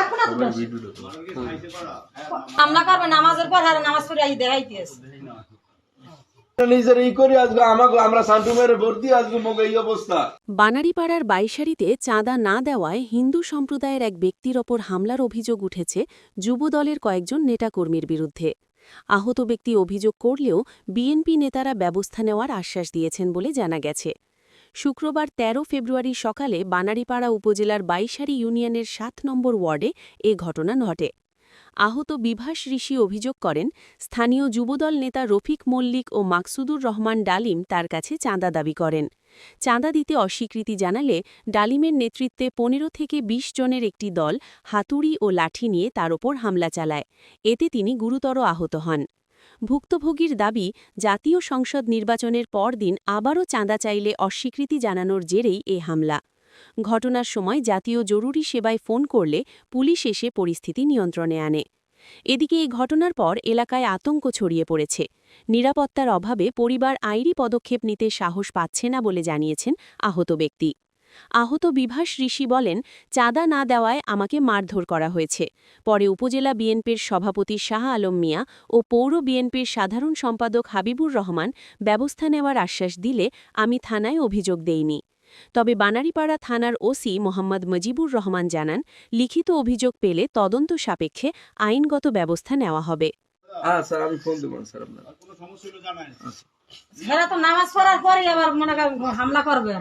রাখব না তো হামলা করবে নামাজের পর হারে নামাজ পড়ে আই অবস্থা। বানারীপাড়ার বাইশারিতে চাঁদা না দেওয়ায় হিন্দু সম্প্রদায়ের এক ব্যক্তির ওপর হামলার অভিযোগ উঠেছে যুবদলের কয়েকজন নেতাকর্মীর বিরুদ্ধে। আহত ব্যক্তি অভিযোগ করলেও বিএনপি নেতারা ব্যবস্থা নেওয়ার আশ্বাস দিয়েছেন বলে জানা গেছে। শুক্রবার ১৩ ফেব্রুয়ারি সকালে বানারীপাড়া উপজেলার বাইশারি ইউনিয়নের সাত নম্বর ওয়ার্ডে এ ঘটনা ঘটে। আহত বিভাস ঋষি অভিযোগ করেন, স্থানীয় যুবদল নেতা রফিক মল্লিক ও মাকসুদুর রহমান ডালিম তার কাছে চাঁদা দাবি করেন। চাঁদা দিতে অস্বীকৃতি জানালে ডালিমের নেতৃত্বে পনেরো থেকে ২০ জনের একটি দল হাতুড়ি ও লাঠি নিয়ে তার ওপর হামলা চালায়। এতে তিনি গুরুতর আহত হন। ভুক্তভোগীর দাবি, জাতীয় সংসদ নির্বাচনের পরদিন আবারও চাঁদা চাইলে অস্বীকৃতি জানানোর জেরেই এ হামলা। ঘটনার সময় জাতীয় জরুরি সেবায় ফোন করলে পুলিশ এসে পরিস্থিতি নিয়ন্ত্রণে আনে। এদিকে এই ঘটনার পর এলাকায় আতঙ্ক ছড়িয়ে পড়েছে। নিরাপত্তার অভাবে পরিবার আইরি পদক্ষেপ নিতে সাহস পাচ্ছে না বলে জানিয়েছেন আহত ব্যক্তি। আহত বিভাস ঋষি বলেন চাঁদা না দেওয়ায় আমাকে মারধর করা হয়েছে। পরে উপজেলা বিএনপির সভাপতি শাহ আলম মিয়া ও পৌর বিএনপির সাধারণ সম্পাদক হাবিবুর রহমান ব্যবস্থা নেওয়ার আশ্বাস দিলে আমি থানায় অভিযোগ দেইনি। তবে বানারীপাড়া থানার ওসি মোহাম্মদ মজিবুর রহমান জানান লিখিত অভিযোগ পেলে তদন্ত সাপেক্ষে আইনগত ব্যবস্থা নেওয়া হবে। হ্যাঁ স্যার আমি ফোন দেবো স্যার আপনার। হেরা তো নামাজ পড়ার পরে আবার মনে হামলা করবে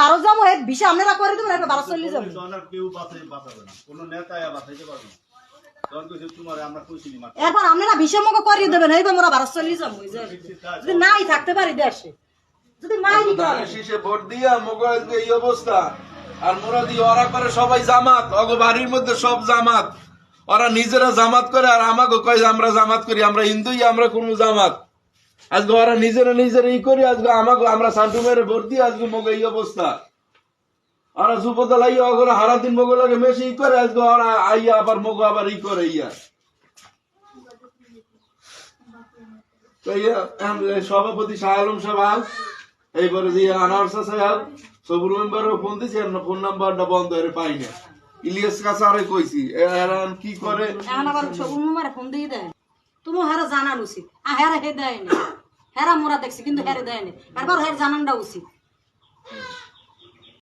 বারো যাব হে বিষে আপনারা করে দেবেন এরপর বারো চল্লিশ যাব। এরপর বিষে করিয়ে দেবেন মোরা বারো চল্লিশ যাব যদি নাই থাকতে পারি দেশে যদি নাই শীষে ভোট দিয়া এই অবস্থা। আর মোরা দিয়ে ওরা করে সবাই জামাত অগ বাড়ির মধ্যে সব জামাত। ওরা নিজেরা জামাত করে আর আমাকে কয় আমরা জামাত করি, আমরা হিন্দুই আমরা কোন জামাত। আজকে ওরা নিজেরা নিজেরা ই করি, আজকে আমাকে আমরা সান্টু মেরে দিয়ে আজকে মগে এই অবস্থা। ওরা আইয়া ওগুলো হারা দিন মগে লাগে মেশি ই করে, আজকে ওরা আইয়া আবার মগো আবার ই করে ইয়া। সভাপতি শাহ আলম সাহেব এইবারে দিয়ে আনারসা সাহেব, সবুর মেম্বারও ফোন আর ফোন নাম্বারটা বন্ধ হয়ে পাই না ইলিয়াস কাছে আরে কইছি এরান কি করে? ফোন দিয়ে দেয়। তুমি হেরে জানান উচিত। আর হেরা হে দেয় না হেরা মোরা দেখছি, কিন্তু হেরে দেয় না হের জানানটা উচিত।